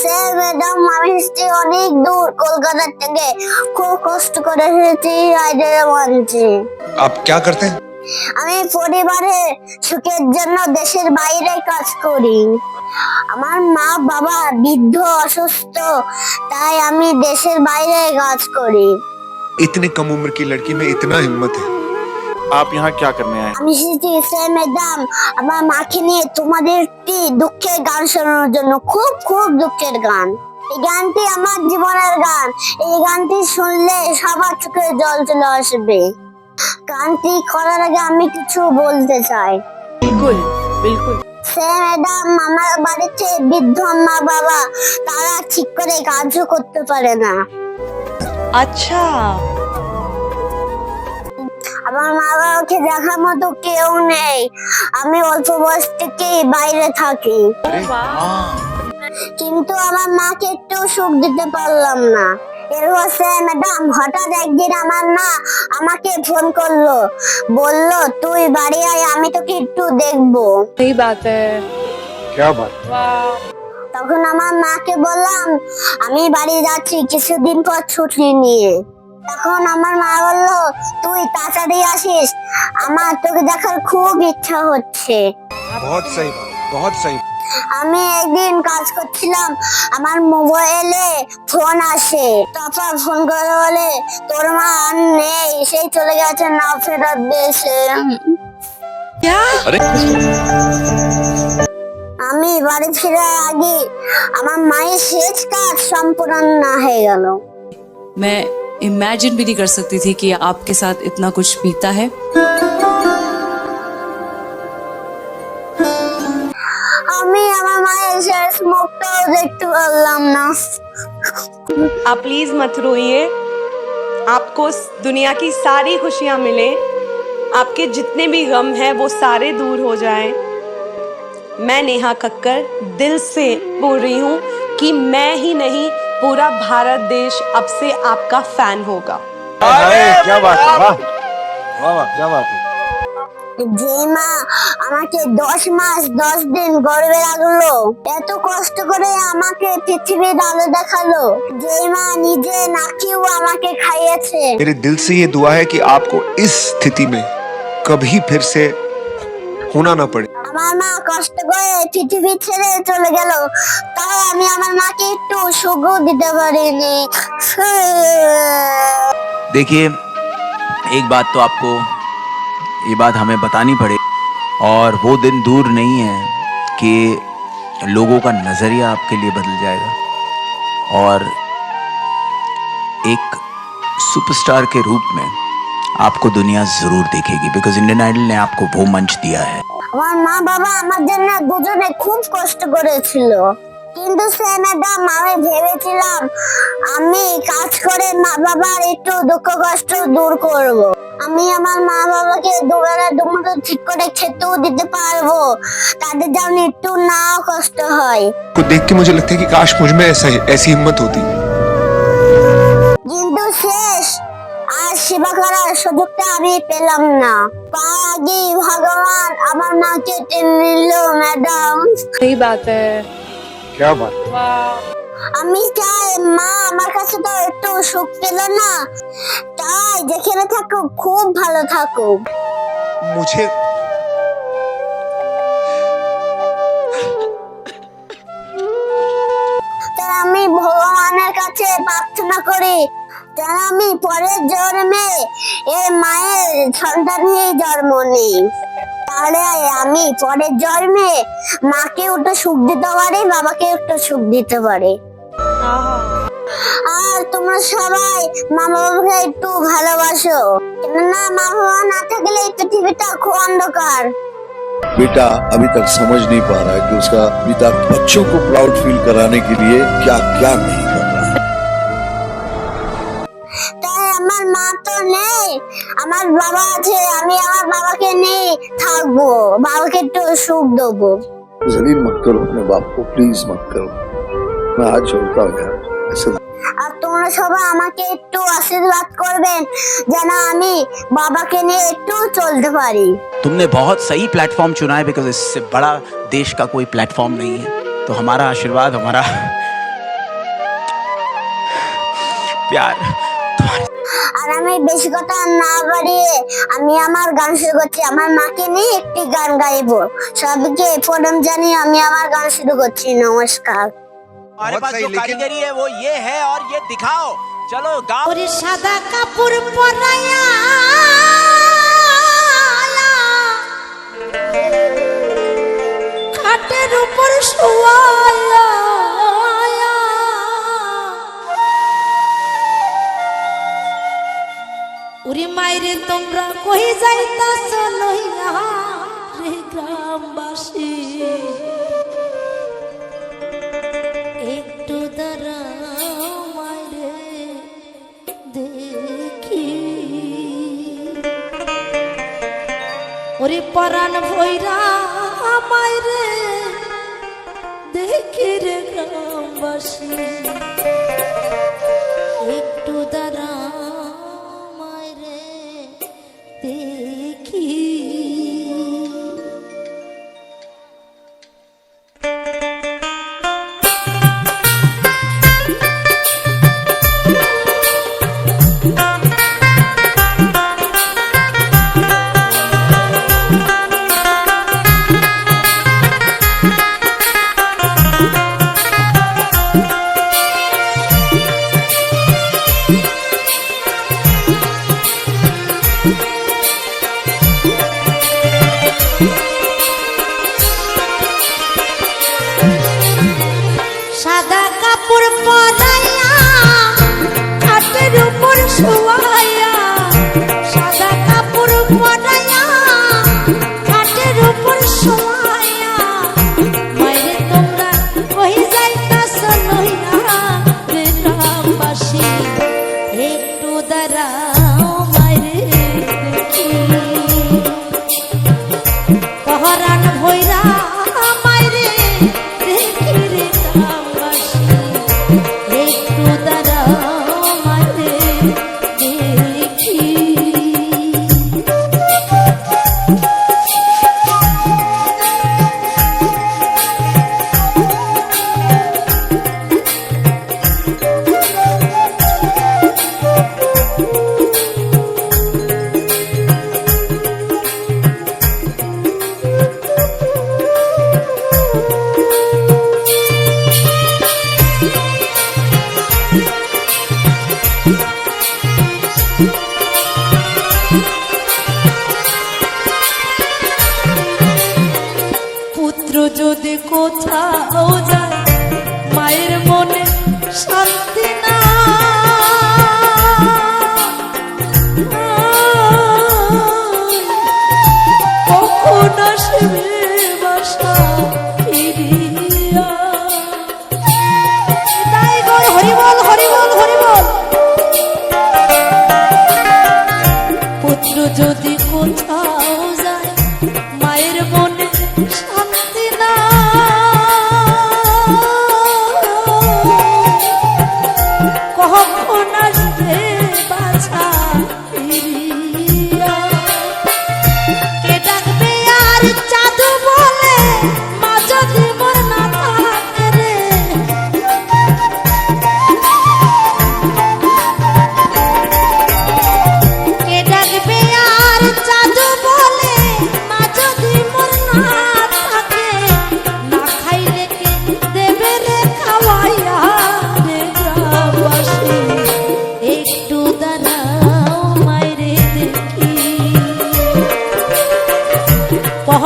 Sir madam আমি এসেছি অনেক দূর কলকাতার থেকে খুব কষ্ট করে এসেছি আইডের মঞ্চে आप क्या करते हैं আমি পরিবারের সুখের জন্য দেশের বাইরে কাজ করি আমার মা বাবা বৃদ্ধ অসুস্থ তাই আমি দেশের বাইরে কাজ করি इतनी कम उम्र की लड़की में इतना हिम्मत है आप यहाँ क्या करने आए আমি এসেছি স্যার ম্যাডাম আমার মাকে নিয়ে তোমাদের একটি দুঃখের গান শোনানোর জন্য খুব খুব দুঃখের গান এই গানটি আমার জীবনের গান এই গানটি শুনলে সবার চোখে জল চলে আসবে গানটি করার আগে আমি কিছু বলতে চাই बिल्कुल बिल्कुल স্যার ম্যাডাম আমার বাড়িতে বৃদ্ধ মা বাবা তারা ঠিক করে কাজও করতে পারে না अच्छा আমার মা বাবাকে দেখার মতো কেউ নেই। আমি অল্প বয়স থেকেই বাইরে থাকি। কিন্তু আমার মাকে একটু সুখ দিতে পারলাম না। এরপর স্যার ম্যাডাম হঠাৎ একদিন আমার মা আমাকে ফোন করল। বলল তুই বাড়ি আয় আমি তোকে একটু দেখব। তখন আমার মাকে বললাম আমি বাড়ি যাচ্ছি কিছুদিন পর ছুটি নিয়ে। তখন আমার মা বলল তুই তাড়াতাড়ি আসিস। আমার তোকে দেখার খুব ইচ্ছা হচ্ছে। আমি একদিন কাজ করছিলাম আমার মোবাইলে ফোন আসে। তারপর ফোন করে বলে তোর মা আর নেই সেই চলে গেছে না ফেরত দেশে। আমি বাড়ি ফিরে আগে আমার মায়ের শেষ কাজ সম্পূর্ণ না হয়ে গেল। इमेजिन भी नहीं कर सकती थी कि आपके साथ इतना कुछ बीता है আমি আমার মায়ের শেষ মুখটাও দেখতে পারলাম না आप प्लीज मत रोइए आपको इस दुनिया की सारी खुशियां मिले आपके जितने भी गम हैं वो सारे दूर हो जाएं मैं नेहा कक्कर दिल से बोल रही हूँ कि मैं ही नहीं पूरा भारत देश अब से आपका फैन होगा क्या बात है वाह वाह वाह क्या बात है যে মা আমাকে দশ মাস দশ দিন গর্বে রাখলো এত কষ্ট করে আমাকে পৃথিবীর আলো দেখালো যে মা নিজে নাকিও আমাকে খাইয়েছে मेरे दिल से ये दुआ है कि आपको इस स्थिति में कभी फिर से होना ना पड़े আমার মা কষ্ট করে পৃথিবী ছেড়ে চলে গেল তাই আমি আমার মাকে একটু সুখও দিতে পারিনি देखिए एक बात तो आपको ये बात हमें बतानी पड़े और वो दिन दूर नहीं है कि लोगों का नज़रिया आपके लिए बदल जाएगा और एक सुपरस्टार के रूप में आपको दुनिया ज़रूर देखेगी बिकॉज इंडियन आइडल ने आपको वो मंच दिया है আমার মা বাবা আমার জন্য দুজনে খুব কষ্ট করেছিল কিন্তু সে ম্যাডাম আমি ভেবেছিলাম আমি কাজ করে মা বাবার একটু দুঃখ কষ্ট দূর করব। আমি আমার মা বাবাকে দুবেলা দুমুটো ঠিক করে খেতেও দিতে পারবো তাদের যেন একটু নাও কষ্ট হয় को देख के मुझे लगता है कि काश मुझ में ऐसा ऐसी हिम्मत होती কিন্তু শেষ আর সেবা করার সুযোগটা আমি পেলাম না তার আগে ভগবান আমার মাকে টেনে নিল ম্যাডাম सही बात है क्या बात वाह আমি চাই মা আমার কাছে তো একটু সুখ পেল না তাই যেখানে থাকুক খুব ভালো থাকুক मुझे তাই আমি ভগবানের কাছে প্রার্থনা করি যেন আমি পরের জন্মে এর মায়ের সন্তান হয়ে জন্ম নেই তাহলে আমি পরের জন্মে মাকে একটু সুখ দিতে পারি বাবাকে একটু সুখ দিতে পারি আর তোমরা সবাই মা বাবাকে একটু ভালোবাসো কেননা মা বাবা না থাকলে এই পৃথিবীটা খুব অন্ধকার बेटा अभी तक समझ नहीं पा रहा है कि उसका पिता बच्चों को प्राउड फील कराने के लिए क्या क्या नहीं বাবা আছে আমি আমার বাবাকে নিয়ে থাকবো বাবাকে একটু সুখ দেবো जलील मत करो अपने बाप को प्लीज मत करो मैं हाथ जोड़ता हूँ यार ऐसे আর তোমরা সবাই আমাকে একটু আশীর্বাদ করবেন যেন আমি বাবাকে নিয়ে একটু চলতে পারি तुमने बहुत सही प्लेटफॉर्म चुना है बिकॉज इससे बड़ा देश का कोई प्लेटफॉर्म नहीं है तो हमारा आशीर्वाद हमारा प्यार तुम्हारे আর আমি বেশি কথা না বাড়িয়ে আমি আমার গান শুরু করছি আমার মাকে নিয়ে একটি গান গাইবো সবাইকে প্রণাম জানিয়ে আমি আমার গান শুরু করছি নমস্কার हमारे पास जो कारीगरी है वो ये है और ये दिखाओ चलो गाओ ওরে সাদা কাপড় পরাইয়া খাটের উপর শুয়ায়া ওরে মাইরে তোমরা কই যাইতাছ লইয়া রে গ্রামবাসী? একটু মাইরে দেখি। ওরে পরাণ ভৈরা মাইরে দেখি রে গ্রামবাসী। দেখি you.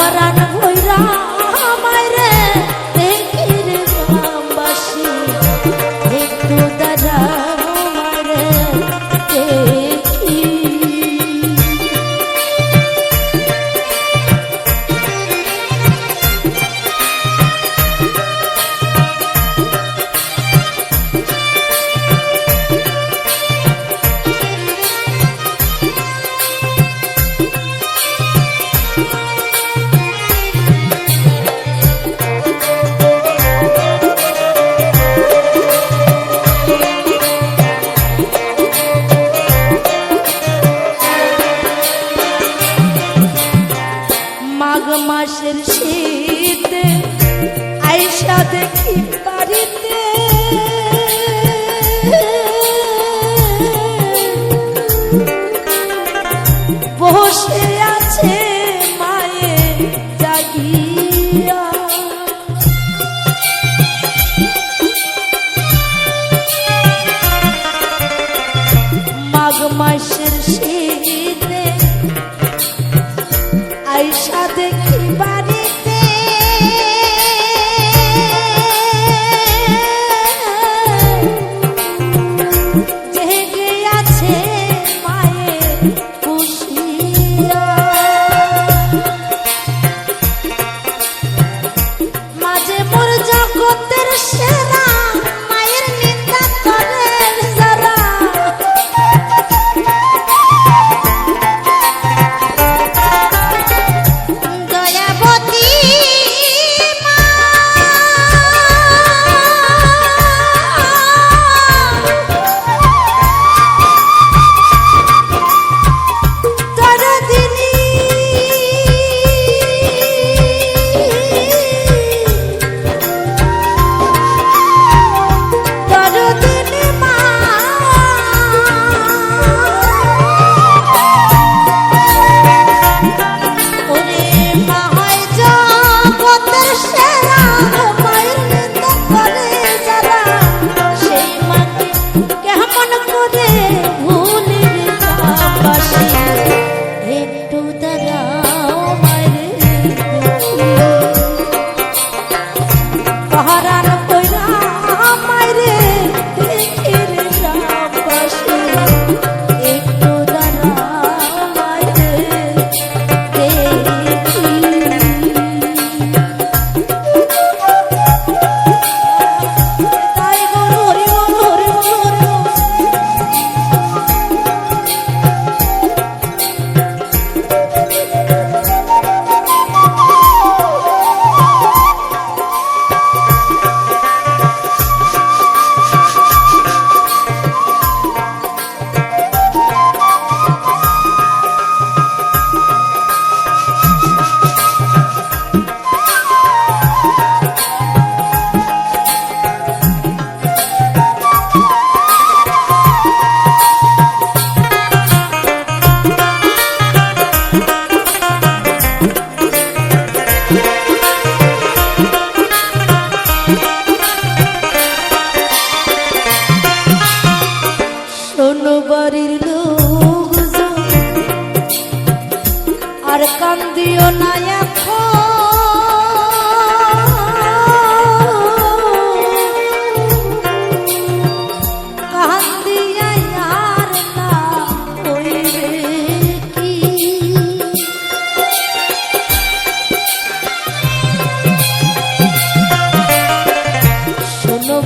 para Russia. পহরা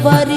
everybody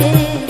মাইরে